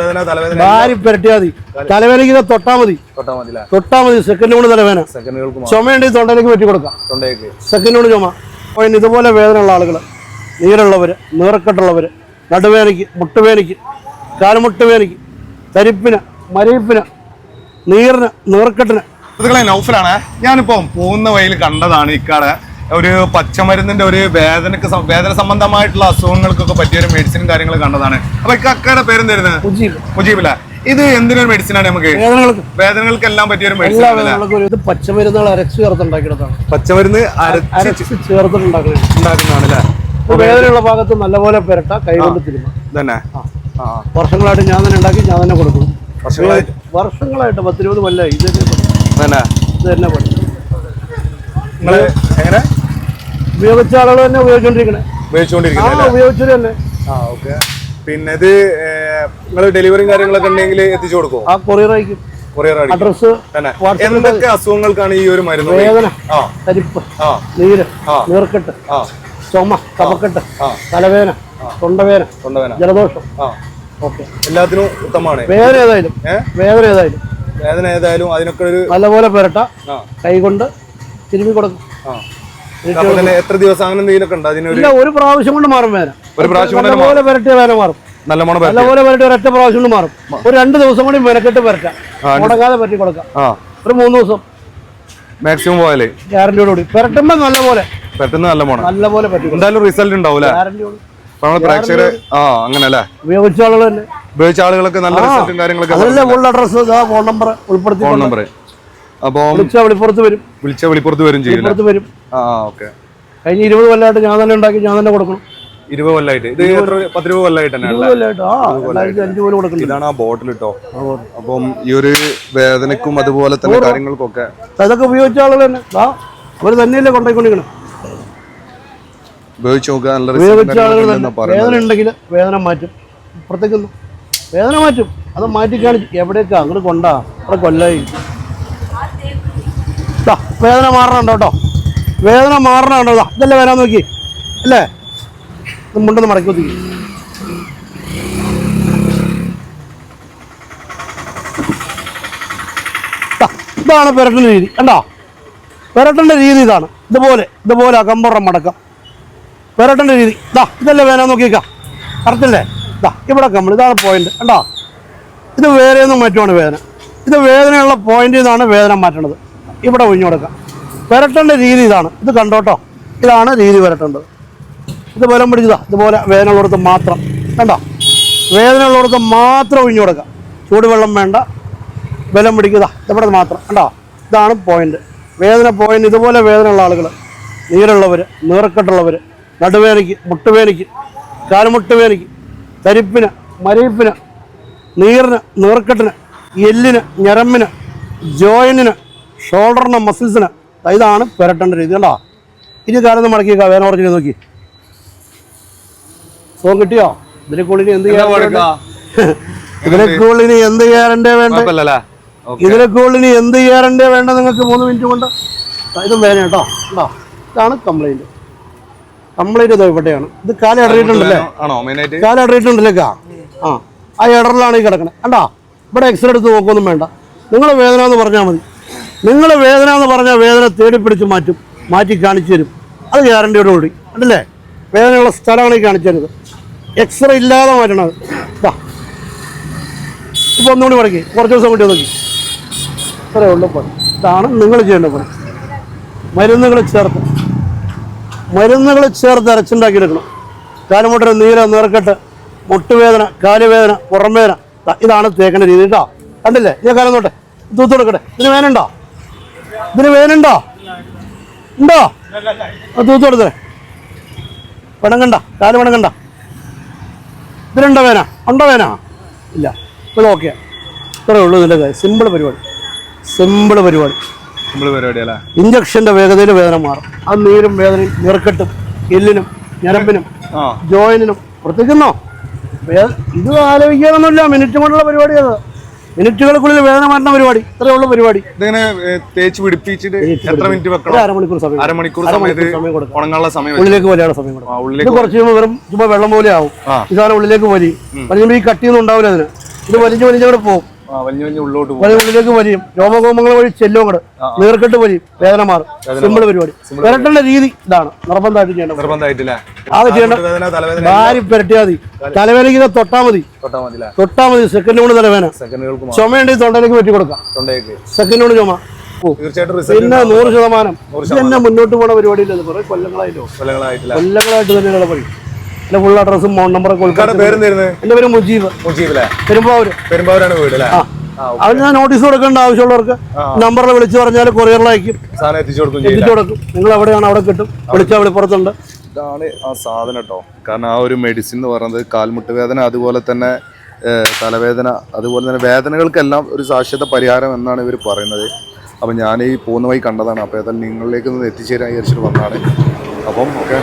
വേദന തലവേദന ഭാര്യ പുരട്ടിയാൽ മതി. തലവേദനയ്ക്ക് തൊട്ടാ മതി. തൊട്ടാ മതി സെക്കൻഡ് കൊണ്ട് മാത്രം. ചുമയുണ്ടെങ്കിൽ തൊണ്ടയിലേക്ക് പറ്റി കൊടുക്കാം. സെക്കൻഡ് കൊണ്ട് ചുമ. അപ്പോൾ വേദന ഇതുപോലെ വേദനയുള്ള ആളുകൾ നീരുള്ളവർ നീറക്കെട്ടുള്ളവർ നടുവേനയ്ക്ക് മുട്ടുവേനയ്ക്ക് കാലുമുട്ടുവേനയ്ക്ക് തരിപ്പിന് മരയിപ്പിന് നീറിന് നീർക്കെട്ടിന് സുഹൃത്തുക്കളെ നൗഫലാണ്. ഞാനിപ്പോ പോകുന്ന വഴിയിൽ കണ്ടതാണ് ഇക്കാടെ ഒരു പച്ചമരുന്നിന്റെ ഒരു വേദനക്ക് വേദന സംബന്ധമായിട്ടുള്ള അസുഖങ്ങൾക്കൊക്കെ പറ്റിയ ഒരു മെഡിസിനും കാര്യങ്ങൾ കണ്ടതാണ്. അപ്പൊ ഇക്കയുടെ പേരെന്തായിരുന്നു മുജീബില്ല ഇത് എന്തിനൊരു മെഡിസിനാണ് നമുക്ക്? വേദനകൾക്ക്. വേദനകൾക്കെല്ലാം പറ്റിയ ഒരു എല്ലാ മെഡിസിൻ ഇത് പച്ചമരുന്നുകൾ അരച്ച് ചേർത്തുണ്ടാക്കിയതാണ് പച്ചമരുന്ന് അരച്ച് അരച്ച് ചേർത്തിട്ടുണ്ടാക്കുന്നത് ഉണ്ടാക്കുന്നതാണ് അല്ലേ? വേദനയുള്ള ഭാഗത്ത് നല്ലപോലെ പുരട്ട കൈകൊണ്ട് തിരുമ. തന്നെ വർഷങ്ങളായിട്ട് ഞാൻ തന്നെ ഉണ്ടാക്കി ഞാൻ തന്നെ കൊടുക്കും. വർഷങ്ങളായിട്ട് പത്തിരുപത് കൊല്ലമായി ഇത്. തന്നെ ഇത് തന്നെ പണി. നിങ്ങൾ എങ്ങനെ? ഉപയോഗിച്ച ആളുകൾ തന്നെ ഉപയോഗിച്ചോണ്ടിരിക്കണേ. ഉപയോഗിച്ചുകൊണ്ടിരിക്കുന്നത് ഉപയോഗിച്ചത് തന്നെ. ആ ഓക്കെ. പിന്നെ ഇത് നിങ്ങൾ ഡെലിവറിയും കാര്യങ്ങളൊക്കെ ഉണ്ടെങ്കിൽ എത്തിച്ചു കൊടുക്കുമോ ആ കൊറിയർ അയക്കും. കൊറിയർ അഡ്രസ് എന്തൊക്കെ അസുഖങ്ങൾക്കാണ് ഈ ഒരു മരുന്ന് വേദന തരിപ്പ് നീര്. നീർക്കെട്ട് ചുമ കഫക്കെട്ട്. തലവേദന തൊണ്ടവേദന തൊണ്ടവേദന. ജലദോഷം. ഓക്കെ. എല്ലാത്തിനും ഉത്തമമാണ്. വേദന ഏതായാലും? വേദന ഏതായാലും. വേദന ഏതായാലും അതിനൊക്കെ ഒരു നല്ലപോലെ പുരട്ട. കൈകൊണ്ട് തിരുമ്മി കൊടുക്കും. എത്ര ദിവസം അങ്ങനെ എന്തെങ്കിലുമൊക്കെ ഉണ്ട്? അതിനൊരു ഇല്ല ഒരു പ്രാവശ്യം കൊണ്ട് മാറും വേറെ ഒരു പ്രാവശ്യം കൊണ്ട് നല്ലപോലെ പുരട്ടിയ വേദന മാറും. നല്ല മണം പറ്റി നല്ലപോലെ പുരട്ടിയ ഒരൊറ്റ പ്രാവശ്യം കൊണ്ട് മാറും. ഒരു രണ്ട് ദിവസം കൂടി മെനക്കെട്ട് പുരട്ടാം. മുടങ്ങാതെ പറ്റി കൊടുക്കാം. ആ. ഒരു മൂന്ന് ദിവസം. മാക്സിമം പോയാലേ? ഗ്യാരണ്ടിയോടുകൂടി പുരട്ടുമ്പോൾ നല്ലപോലെ പെട്ടെന്ന് നല്ല മണം നല്ലപോലെ പറ്റി കൊടുക്കാം. എന്തായാലും റിസൾട്ട് ഉണ്ടാവും അല്ലേ? ഗ്യാരണ്ടിയോട് അപ്പൊ നമ്മൾ പ്രേക്ഷകര് ആ അങ്ങനെ അല്ലേ? ഉപയോഗിച്ച ആളുകൾ തന്നെ. ഉപയോഗിച്ച ആളുകളൊക്കെ നല്ല റിസൾട്ടും കാര്യങ്ങളൊക്കെ അതല്ലേ ഫുൾ അഡ്രസ് ഫോൺ നമ്പർ ഉൾപ്പെടുത്തി ഫോൺ നമ്പർ അപ്പം വിളിച്ച വെളിപ്പുറത്ത് വരും. വിളിച്ച വെളിപ്പുറത്ത് വരും വെളിപ്പുറത്ത് വരും. ആ ഓക്കെ. കഴിഞ്ഞ ഇരുപത് കൊല്ലമായിട്ട് ഞാൻ തന്നെ ഉണ്ടാക്കി ഞാൻ തന്നെ കൊടുക്കണം. ഇരുപത് കൊല്ലായിട്ട്? ഇത് എത്ര പത്ത് രൂപ കൊല്ലായിട്ട്. തന്നെ അഞ്ച് പോലും ഇതാണ് ആ ബോട്ടിൽ കേട്ടോ അപ്പം ഈ ഒരു വേദനക്കും അതുപോലെ തന്നെ കാര്യങ്ങൾക്കൊക്കെ അതൊക്കെ ഉപയോഗിച്ച ആളുകൾ തന്നെ. അവർ തന്നെയല്ലേ കൊണ്ടുപോയിക്കൊണ്ടിരിക്കണം ഉപയോഗിച്ച് നോക്കുക നല്ല ഉപയോഗിച്ച ആളുകൾ തന്നെ. വേദന ഉണ്ടെങ്കിൽ വേദന മാറ്റും. വേദന മാറ്റും. അത് മാറ്റി കാണിച്ച് എവിടെയൊക്കെ അങ്ങോട്ട് കൊണ്ടാ? അവിടെ കൊല്ലായി. ദാ, വേദന മാറണുണ്ടോ കേട്ടോ. വേദന മാറണുണ്ടോ. ഇതാ ഇതല്ലേ വരാൻ നോക്കി. അല്ലേ? ഇത് മുണ്ടൊന്ന് മടക്കി ഒതുക്കി. ഇതാണ് പെരട്ടന്റെ രീതി. കണ്ടോ? പെരട്ടന്റെ രീതി ഇതാണ്. ഇതുപോലെ ഇതുപോലെ കമ്പറം മടക്കം. പെരട്ടന്റെ രീതി. ഇതാ ഇതല്ലേ വേന നോക്കിയേക്കാം. കറക്റ്റല്ലേ ഇതാ ഇവിടെ കമ്പിൾ ഇതാണ് പോയിന്റ് കണ്ടോ? ഇത് വേറെ ഒന്നും മാറ്റുവാണ് വേദന. ഇത് വേദനയുള്ള പോയിന്റിൽ നിന്നാണ് വേദന മാറ്റേണ്ടത് ഇവിടെ ഒഴിഞ്ഞു കൊടുക്കാം രീതി ഇതാണ്. ഇത് കണ്ടോട്ടോ ഇതാണ് രീതി വരട്ടേണ്ടത്. ഇത് ബലം പിടിച്ചതാ. ഇതുപോലെ വേദന ഉള്ളിടത്ത് മാത്രം. കണ്ടോ? വേദന ഉള്ളിടത്ത് മാത്രം ഒഴിഞ്ഞു കൊടുക്കാം ചൂടുവെള്ളം വേണ്ട. ബലം പിടിക്കുക. ഇവിടെ മാത്രം. കണ്ടോ? ഇതാണ് പോയിന്റ് വേദന പോയിന്റ് ഇതുപോലെ വേദന വേദനയുള്ള ആളുകൾ നീരുള്ളവർ നീറക്കെട്ടുള്ളവർ നടുവേനയ്ക്ക് മുട്ടുവേനയ്ക്ക് കാലുമുട്ടുവേനയ്ക്ക് തരിപ്പിന് മരയിപ്പിന് നീറിന് നീർക്കെട്ടിന് എല്ലിന് ഞരമ്പിന് ജോയിനിന് ഷോൾഡറിന് മസിൽസിന് ഇതാണ് പുരട്ടേണ്ട രീതി കണ്ടോ? ഇനി കാലത്ത് മടക്കിയേക്കാം? വേന ഓർജിനെ നോക്കി. സുഖം കിട്ടിയോ? ഇതിനെ എന്ത് ഇതിനെ കൂടുതൽ എന്ത് ചെയ്യാറുണ്ടേ വേണ്ടേ? ഇതിനെ എന്ത് ചെയ്യാറണ്ടേ വേണ്ട നിങ്ങൾക്ക് മൂന്ന് മിനിറ്റ് കൊണ്ട്? ഇതും വേന കേട്ടോ. കണ്ടോ? ഇതാണ് കംപ്ലൈന്റ് കംപ്ലൈന്റ് ഇതോ ഇത് കാലം ഇടറിയിട്ടുണ്ടല്ലേ കാലം ഇടറിയിട്ടുണ്ടല്ലേ ആ ആ ഇടറിലാണ് ഈ കിടക്കണേ. കണ്ടോ? ഇവിടെ എക്സ്റേ എടുത്ത് നോക്കൊന്നും വേണ്ട. നിങ്ങൾ വേദന എന്ന് പറഞ്ഞാൽ മതി. നിങ്ങൾ വേദന എന്ന് പറഞ്ഞാൽ വേദന തേടി പിടിച്ച് മാറ്റും മാറ്റി കാണിച്ചു തരും. അത് ഗ്യാരണ്ടിയോടുകൂടി അല്ലേ വേദനയുള്ള സ്ഥലമാണ് ഈ കാണിച്ചു തരുന്നത്. എക്സ്റേ ഇല്ലാതെ മാറ്റണത് ഇപ്പോൾ ഒന്നുകൂടി മടക്കി. കുറച്ച് ദിവസം കൂട്ടി നോക്കി. അത്രേ ഉള്ളു പണി. ഇതാണ് നിങ്ങൾ ചെയ്യേണ്ട പണി. മരുന്നുകൾ ചേർത്ത്. മരുന്നുകൾ ചേർത്ത് അരച്ചുണ്ടാക്കിയെടുക്കണം കാലുമുട്ടര നീര നീർക്കെട്ട് മുട്ടുവേദന കാലുവേദന പുറം വേദന ഇതാണ് തേക്കേണ്ട രീതി കേട്ടോ. കണ്ടില്ലേ? ഞാൻ കാലം നോട്ടെ. തൂത്തു കൊടുക്കട്ടെ. ഇതിന് വേനുണ്ടോ ഇതിന് വേനുണ്ടോ? ഉണ്ടോ? തൂത്ത് കൊടുത്തേ. പിണങ്ങണ്ട കാൽ പിണങ്ങണ്ട ഇതിനുണ്ടോ വേന? ഉണ്ടോ വേന? ഇല്ല. ഇത് ഓക്കെ ഇത്രേ ഉള്ളൂ ഇതിന്റെ കാര്യം. സിമ്പിൾ പരിപാടി. സിമ്പിൾ പരിപാടി. പരിപാടിയല്ലേ ഇഞ്ചക്ഷന്റെ വേഗതയിൽ വേദന മാറും. ആ നീരും വേദനയും നീർക്കെട്ടും എല്ലിനും ഞരമ്പിനും ആ. ജോയിനിനും. പ്രത്യേകിക്കുന്നോ ഇത് ആലോചിക്കാനൊന്നുമില്ല. മിനിറ്റ് കൊണ്ടുള്ള പരിപാടിയത് മിനിറ്റുകൾക്കുള്ളിൽ വേദന മാറ്റുന്ന പരിപാടി. ഇത്രയേ ഉള്ളൂ പരിപാടി. ഇതിങ്ങനെ തേച്ച് പിടിപ്പിച്ചിട്ട് എത്ര മിനിറ്റ് വെക്കണം? അരമണിക്കൂർ സമയം അരമണിക്കൂർ അരമണിക്കൂർ സമയത്ത് ഉണങ്ങാനുള്ള സമയം. ഉള്ളിലേക്ക് പോലെയാണ് സമയം ഇത് കുറച്ച് കഴിയുമ്പോൾ വെറും ചുമ്മാ വെള്ളം പോലെ ആവും. ഇതാണ് ഉള്ളിലേക്ക് വലിയുമ്പോൾ ഈ കട്ടിയൊന്നും ഉണ്ടാവില്ല അതിന്. ഇത് വലിഞ്ഞു വലിഞ്ഞവിടെ പോകും. വലിയ ഉള്ളിലേക്ക് വരും രോമകോമങ്ങൾ വഴി ചെല്ലും അങ്ങോട്ട് നീർക്കെട്ട് വരും വേദന മാറും. സിമ്പിൾ പരിപാടി. പുരട്ടേണ്ട രീതി ഇതാണ്. നിർബന്ധമായിട്ട് ചെയ്യേണ്ടത് നിർബന്ധമായിട്ടില്ല. ആകെ ചെയ്യേണ്ട വേദന തലവേദന ഭാരി പുരട്ടിയാൽ മതി. തലവേദനയ്ക്ക് തൊട്ടാ മതി. തൊട്ടാ മതി. സെക്കൻഡ് കൊണ്ട് തലവേന ചുമയുണ്ടെങ്കിൽ തൊണ്ടയിലേക്ക് പറ്റി കൊടുക്കാം. സെക്കൻഡ് കൊണ്ട് ചുമ. പിന്നെ നൂറ് ശതമാനം. മുന്നോട്ട് പോണ പരിപാടിയില്ല കൊല്ലങ്ങളായിട്ട് കൊല്ലങ്ങളായിട്ട് തന്നെയുള്ള പണി എന്റെ ഫുൾ അഡ്രസ്സും ഫോൺ നമ്പറും എന്റെ പേര് മുജീബ്. മുജീബിലെ പെരുമ്പാവൂര്. പെരുമ്പാവൂരാണ് വീട് അല്ലേ? ആ. ഞാൻ നോട്ടീസ് കൊടുക്കേണ്ട ആവശ്യമുള്ളവർക്ക് നമ്പറിൽ വിളിച്ചു പറഞ്ഞാൽ കൊറിയറിലയക്കും സാധനം എത്തിച്ചു കൊടുക്കും നിങ്ങൾ എവിടെയാണ് അവിടെ കിട്ടും. വിളിച്ചാൽ വെളിപ്പുറത്തുണ്ട് ഇതാണ് ആ സാധനം കേട്ടോ. കാരണം ആ ഒരു മെഡിസിൻ എന്ന് പറയുന്നത് കാൽമുട്ട് വേദന അതുപോലെ തന്നെ തലവേദന അതുപോലെ തന്നെ വേദനകൾക്കെല്ലാം ഒരു സാക്ഷ്യത പരിഹാരം എന്നാണ് ഇവർ പറയുന്നത്. അപ്പം ഞാൻ ഈ പോകുന്ന വഴി കണ്ടതാണ്. അപ്പോൾ ഏതായാലും നിങ്ങളിലേക്ക് ഒന്ന് എത്തിച്ചേരാൻ വിചാരിച്ചിട്ട് വന്നതാണ്. അപ്പം ഓക്കെ.